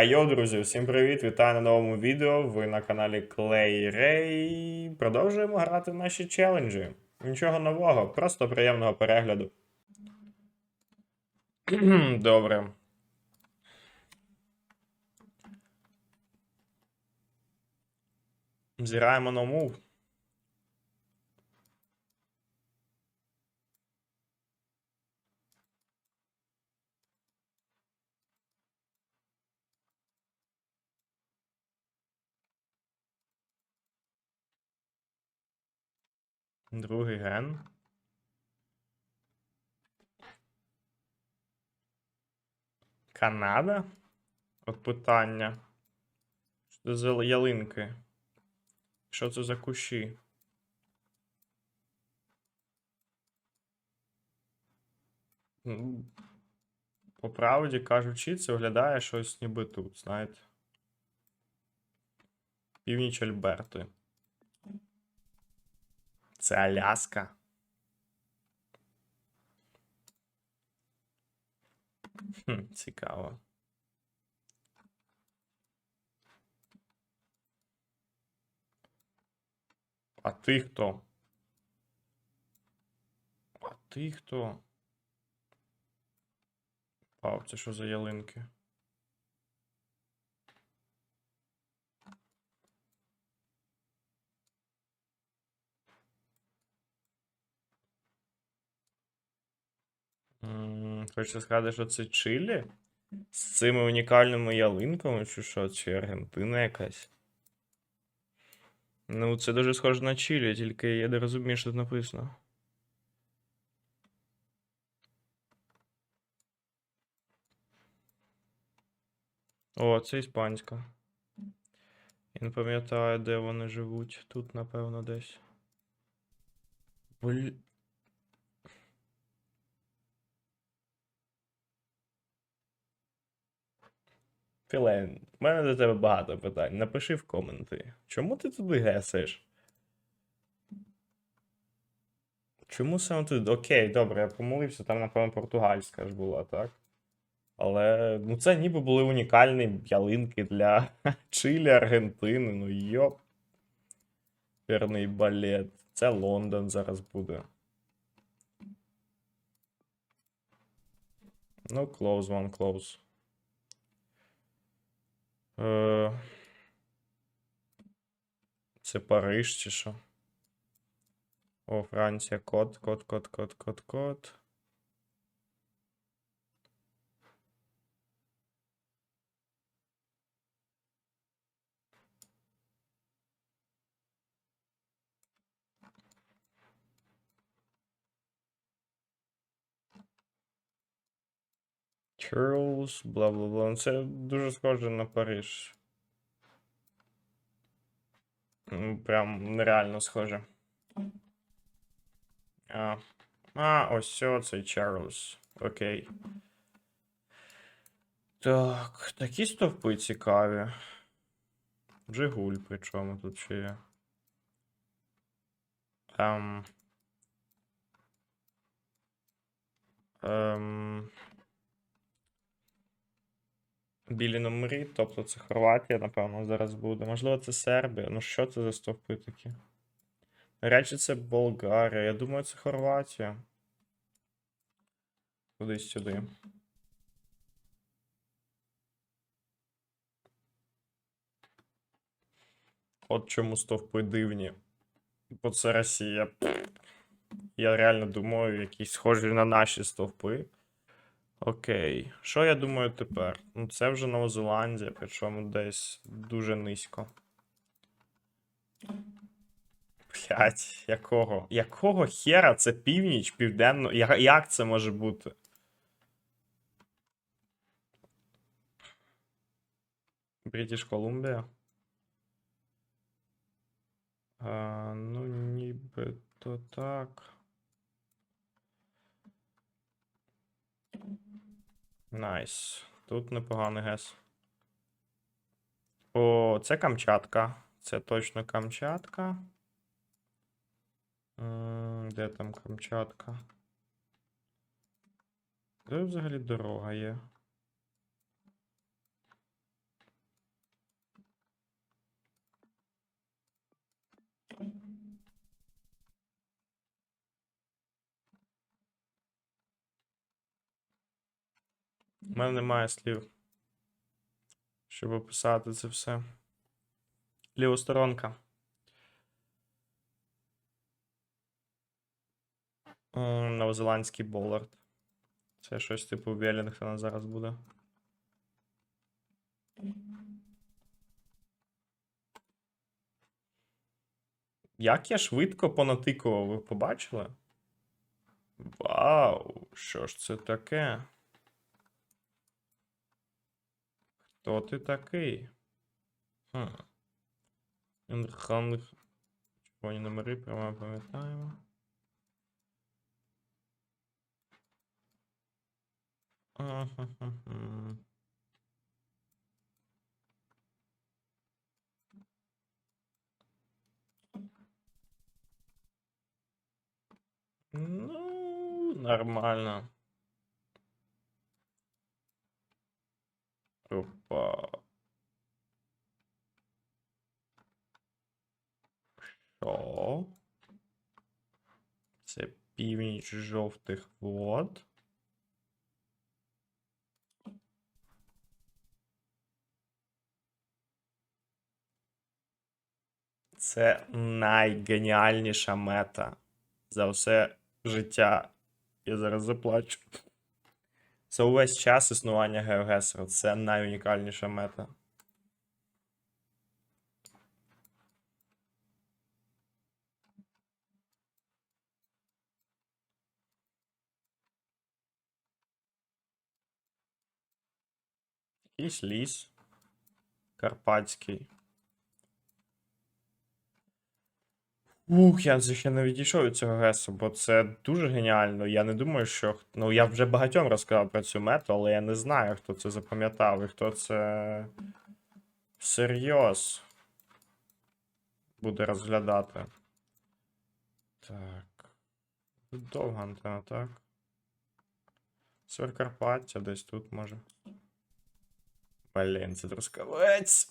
Хайо, друзі, всім привіт! Вітаю на новому відео. Ви на каналі Клей Рей. Продовжуємо грати в наші челенджі. Нічого нового, просто приємного перегляду. Добре. Зіграємо на мув. Другий ген. Канада? От питання. Що це за ялинки? Що це за кущі? По правді кажучи, це виглядає щось ніби тут, знаєте. Північ Альберти. Це Аляска. Хм, цікаво. А ти хто? А ти хто? Пав, це що за ялинки? Хочеться сказати, що це Чилі? З цими унікальними ялинками, чи що, чи Аргентина якась? Ну, це дуже схоже на Чилі, тільки я не розумію, що тут написано. О, це іспанська. Я не пам'ятаю, де вони живуть. Тут, напевно, десь. Блін. Філен, в мене до тебе багато питань. Напиши в коменти. Чому ти туди гесиш? Чому саме туди? Окей, добре, я помилився, там, напевно, португальська ж була, так? Але ну це ніби були унікальні ялинки для Чилі, Аргентини, ну йоп. Перний балет. Це Лондон зараз буде. Ну, close one, close. Е, Це Париж чи що? О, Франція, код, код, код, код, код, код. Чарльз, бла бла бла. Ну, Це дуже схоже на Париж. Ну, Прям нереально схоже. А, а ось це цей Чарльз. Окей. Так, такі стовпи цікаві. Жигуль, причому тут ще є. Ем. Ем. Білі номери, тобто це Хорватія, напевно, зараз буде. Можливо, це Сербія. Ну що це за стовпи такі? Речі, це Болгарія. Я думаю, це Хорватія. Кудись сюди. От чому стовпи дивні. Бо це Росія. Я реально думаю, якісь схожі на наші стовпи. Окей. Що я думаю тепер? Ну, це вже Нова Зеландія, причому десь дуже низько. Блять, якого? Якого хера це північ, південно? Як це може бути? Бритіш Колумбія? А, ну, нібито так. Найс. Тут непоганий гес. О, це Камчатка. Це точно Камчатка. Де там Камчатка? Де взагалі дорога є? У мене немає слів, щоб описати це все. Лівосторонка. Новозеландський Болард. Це щось типу Велінгтона зараз буде. Як я швидко понатикував, ви побачили? Вау, що ж це таке? Хто ти такий? Хм. Інерханних. Червоні номери, прямо пам'ятаємо. Ну, нормально. Опа. Що? Це північ жовтих вод. Це найгеніальніша мета за все життя. Я зараз заплачу. За увесь час існування GeoGuessr це найунікальніша мета. Якийсь ліс. Карпатський. Ух, я ще не відійшов від цього гесу, бо це дуже геніально. Я не думаю, що. Ну, я вже багатьом розказав про цю мету, але я не знаю, хто це запам'ятав і хто це всерйоз буде розглядати. Так. Довга антенна, так. Сверкарпаття десь тут може. Блін, це трускавець.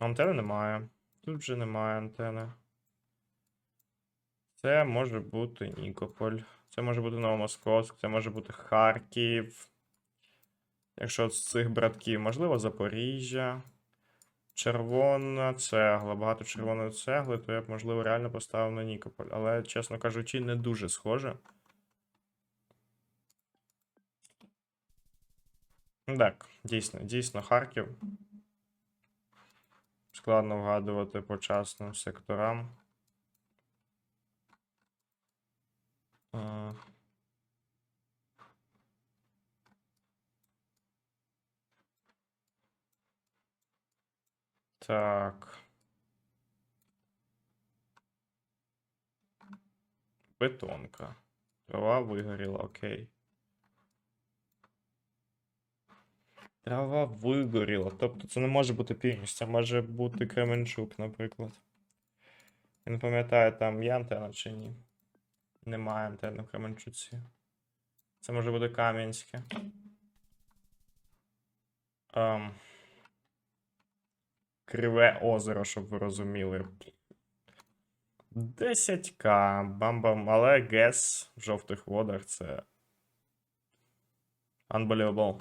Антени немає. Тут вже немає антени. Це може бути Нікополь. Це може бути Новомосковськ, це може бути Харків. Якщо з цих братків, можливо, Запоріжжя. Червона цегла. Багато червоної цегли, то я б, можливо, реально поставив на Нікополь. Але, чесно кажучи, не дуже схоже. Так, дійсно, дійсно, Харків. Складно вгадувати по часним секторам. Так. Бетонка. Трава вигоріла, окей. Трава вигоріла. Тобто це не може бути північ, це може бути Кременчук, наприклад. Я не пам'ятаю, там є антенна чи ні. Немає антенни в Кременчуці. Це може бути Кам'янське. Ем. Криве озеро, щоб ви розуміли. 10к. Бам-бам. Але гес в жовтих водах це. Unbelievable.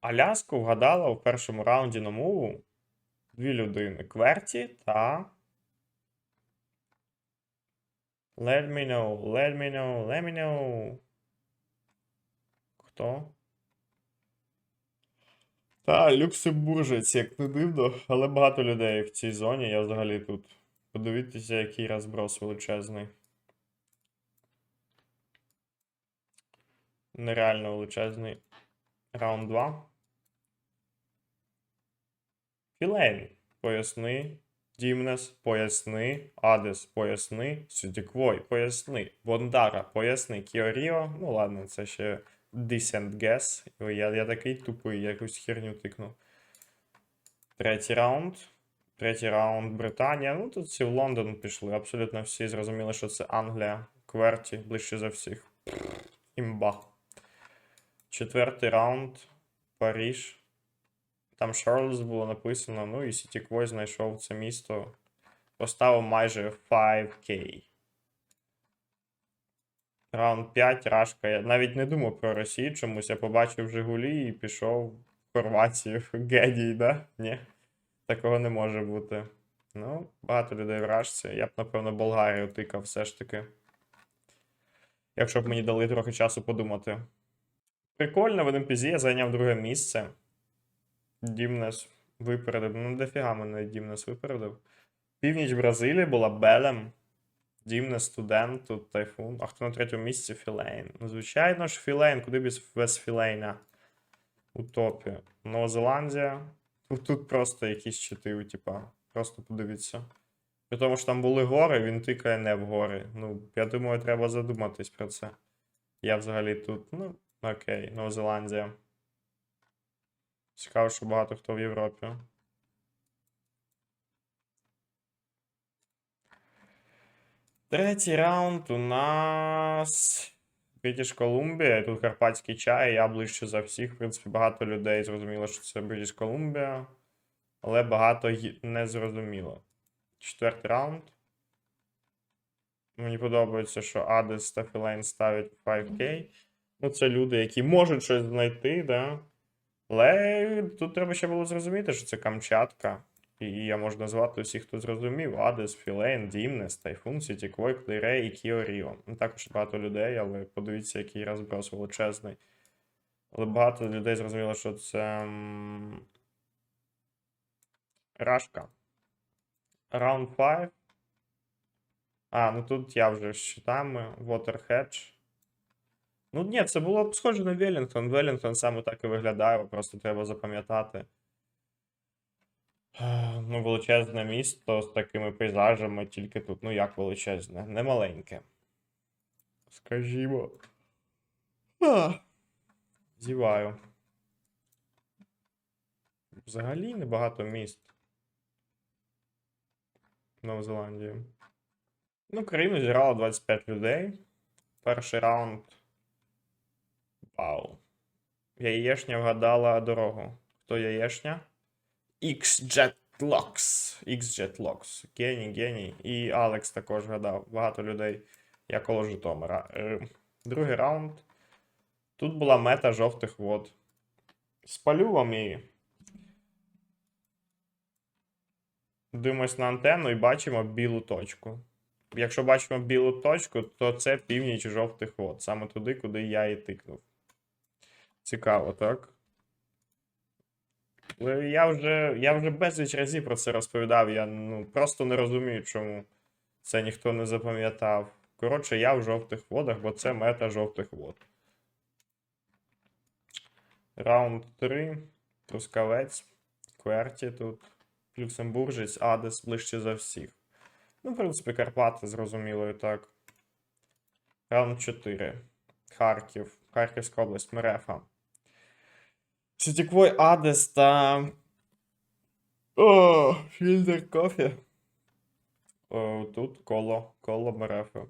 Аляску вгадала в першому раунді на мову дві людини: Кверті та. Let me know, let me know, let me know. Хто? Та, люксембуржець, як не дивно, але багато людей в цій зоні. Я взагалі тут. Подивіться, який розброс величезний. Нереально величезний. Раунд 2. Філейн, поясни. Дімнес, поясни. Адес, поясни. Сюдіквой, поясни. Бондара, поясни. Кіоріо. Ну ладно, це ще decent guess. Я, я такий тупий, я якусь херню тикнув. Третій раунд. Третій раунд Британія. Ну тут всі в Лондон пішли. Абсолютно всі зрозуміли, що це Англія. Кверті, ближче за всіх. Імба. Четвертий раунд. Паріж. Там Шарлз було написано. Ну і Сіті Квой знайшов це місто. Поставив майже 5К. Раунд 5, Рашка. Я навіть не думав про Росію чомусь. Я побачив Жигулі і пішов в Хорватію. Геній, да? Ні. Такого не може бути. Ну, багато людей в Рашці. Я б, напевно, Болгарію тикав все ж таки. Якщо б мені дали трохи часу подумати. Прикольно, в НМПЗ я зайняв друге місце. Дімнес випередив. Ну, дофіга мене Дімнес випередив. Північ Бразилії була Белем. Дімнес, студент, тут тайфун. А хто на третьому місці Філейн? Ну, звичайно ж, Філейн, куди без, без Філейна? У топі. Нова Зеландія. Тут, тут просто якісь чити, типа. Просто подивіться. При тому, що там були гори, він тикає не в гори. Ну, я думаю, треба задуматись про це. Я взагалі тут, ну, окей, Нова Зеландія. Цікаво, що багато хто в Європі. Третій раунд у нас. Брitish Columbia, тут карпатський чай, я ближче за всіх. В принципі, багато людей зрозуміло, що це British Columbia, але багато не зрозуміло. Четвертий раунд. Мені подобається, що Адес та Філейн ставлять 5K. Ну, це люди, які можуть щось знайти, да? Але тут треба ще було зрозуміти, що це Камчатка. І я можу назвати усіх, хто зрозумів: Адес, Філейн, Дімнес, Тайфун, Сітіквой, Клейре і Кіо Ріо. Ну, також багато людей, але подивіться, який розброс величезний. Але багато людей зрозуміло, що це. Рашка. Раунд 5. А, ну тут я вже з щитами. Waterhedge. Ну, ні, це було б схоже на Велінгтон. Велінгтон саме так і виглядає, просто треба запам'ятати. Е, Ну, величезне місто з такими пейзажами, тільки тут, ну як величезне, не маленьке. Скажімо. А, Зіваю. Взагалі небагато міст. в Новій Зеландії. Ну, країну зіграло 25 людей. Перший раунд. Вау. Яєшня вгадала дорогу. Хто яєшня? X-Jetlocks. X-Jetlocks. Геній, геній. І Алекс також гадав. Багато людей. Я коло Житомира. Е, Другий раунд. Тут була мета жовтих вод. Спалю вам її. Дивимось на антенну і бачимо білу точку. Якщо бачимо білу точку, то це північ жовтих вод. Саме туди, куди я і тикнув. Цікаво, так? Я вже, я вже безліч разів про це розповідав. Я ну, просто не розумію, чому це ніхто не запам'ятав. Коротше, я в жовтих водах, бо це мета жовтих вод. Раунд 3. Трускавець. Кверті тут. Люксембуржець, Адес ближче за всіх. Ну, в принципі, Карпати, зрозуміло і так. Раунд 4. Харків. Харківська область, Мерефа. Сітіквой Адес та. О, фільтр кофе. О, тут коло, коло Мерефи.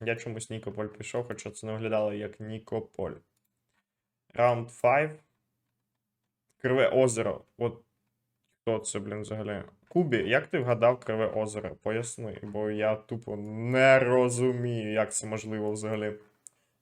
Я чомусь Нікополь пішов, хоча це не виглядало як Нікополь. Раунд 5. Криве озеро. От хто це, блін, взагалі? Кубі, як ти вгадав Криве озеро? Поясни, бо я тупо не розумію, як це можливо взагалі.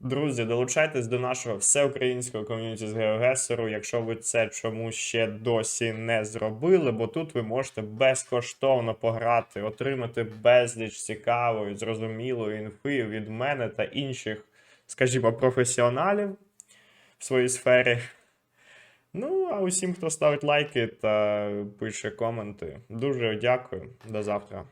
Друзі, долучайтесь до нашого всеукраїнського ком'юніті з GeoGuessr, якщо ви це чомусь ще досі не зробили, бо тут ви можете безкоштовно пограти, отримати безліч цікавої, зрозумілої інфи від мене та інших, скажімо, професіоналів в своїй сфері. Ну, а усім, хто ставить лайки та пише коменти, дуже дякую. До завтра.